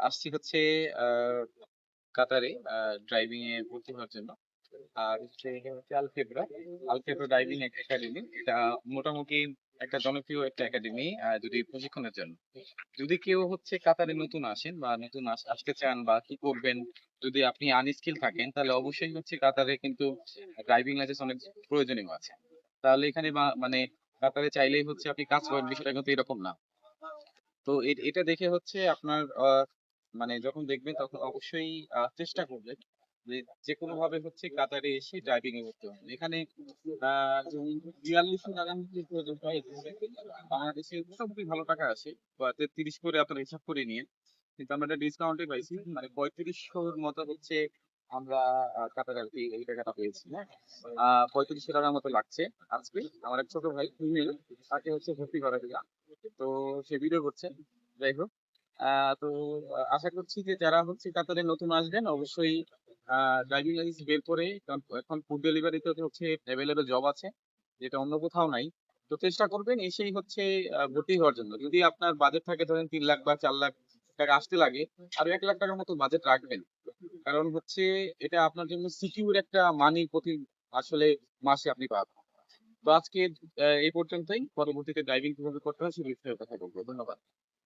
আসছি হচ্ছে কাতারে ড্রাইভিং এ ভর্তি হওয়ার জন্য। আর হচ্ছে আলফেব্রা আলফেব্রা ড্রাইভিং একাডেমি এটা মোটামুটি একটা জনপ্রিয় একটা একাডেমি যদি প্রশিক্ষণের জন্য। যদি কেউ হচ্ছে কাতারে নতুন আসেন বা নতুন আসতে চান বা কি করবেন, যদি আপনি আনস্কিল থাকেন, তাহলে অবশ্যই হচ্ছে কাতারে কিন্তু ড্রাইভিং লাইসেন্স অনেক প্রয়োজনীয় আছে। তাহলে এখানে মানে কাতারে চাইলেই হচ্ছে আপনি কাজ করেন বিষয়টা কিন্তু এরকম না। তো এটা দেখে হচ্ছে আপনার মানে যখন দেখবেন তখন অবশ্যই চেষ্টা করবেন যে কোনো ভাবে হচ্ছে কাতারে এসে ড্রাইভিং এ করতে হবে। এখানে বিয়াল্লিশশো বাংলাদেশে মোটামুটি ভালো টাকা আসে বা তিরিশ করে আপনার হিসাব করে নিয়ে কিন্তু আমরা একটা ডিসকাউন্টে পাইছি মানে পঁয়ত্রিশশোর মতো হচ্ছে আমরা কাতারে আর কি এই টাকাটা পেয়েছি হ্যাঁ? পঁয়ত্রিশশো টাকার মতো লাগছে। আজকে আমার এক ছোট ভাই তাকে হচ্ছে ভর্তি করা তো সে ভিডিও করছে। যাই হোক তো আশা করছি যে যারা হচ্ছে কাতারে নতুন আসবেন, অবশ্যই ড্রাইভিং লাইসেন্স বের করে এখন ফুড ডেলিভারিতে হচ্ছে অ্যাভেলেবেল জব আছে, যেটা অন্য কোথাও নাই। তো চেষ্টা করবেন এসেই হচ্ছে ভর্তি হওয়ার জন্য। যদি আপনার বাজেট থাকে ধরেন তিন লাখ বা চার লাখ টাকা আসতে লাগে, আর এক লাখ টাকার মতো বাজেট রাখবেন। কারণ হচ্ছে এটা আপনার জন্য সিকিউর একটা মানি প্রতি আসলে মাসে আপনি পাবেন। তো আজকে এই পর্যন্তই। পরবর্তীতে ড্রাইভিং কীভাবে করতে হয় সে বিষয়ে কথা বলব। ধন্যবাদ।